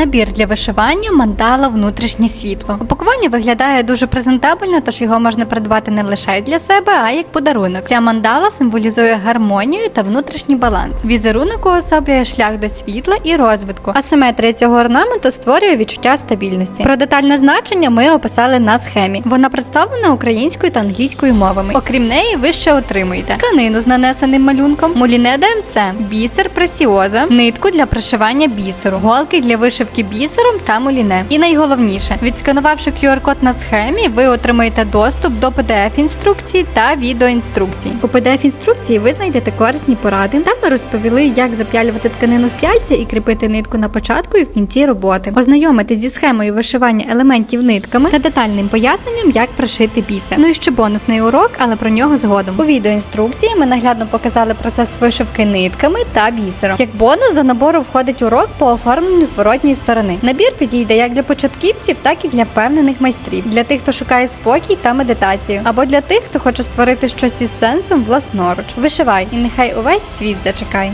Набір для вишивання мандала внутрішнє світло. Упакування виглядає дуже презентабельно, тож його можна придбати не лише для себе, а як подарунок. Ця мандала символізує гармонію та внутрішній баланс. Візерунок уособлює шлях до світла і розвитку. Асиметрія цього орнаменту створює відчуття стабільності. Про детальне значення ми описали на схемі. Вона представлена українською та англійською мовами. Окрім неї, ви ще отримуєте тканину з нанесеним малюнком, муліне ДМЦ, бісер пресіоза, нитку для пришивання бісеру, голки для вишивки бісером та муліне. І найголовніше, відсканувавши QR-код на схемі, ви отримаєте доступ до PDF-інструкцій та відеоінструкцій. У PDF-інструкції ви знайдете корисні поради. Там ми розповіли, як зап'ялювати тканину в пяльці і кріпити нитку на початку і в кінці роботи. Ознайомитись зі схемою вишивання елементів нитками та детальним поясненням, як пришити бісер. Ну і ще бонусний урок, але про нього згодом. У відеоінструкції ми наглядно показали процес вишивки нитками та бісером. Як бонус до набору входить урок по оформленню зворотньої сторони. Набір підійде як для початківців, так і для впевнених майстрів, для тих, хто шукає спокій та медитацію, або для тих, хто хоче створити щось із сенсом власноруч. Вишивай, і нехай увесь світ зачекає.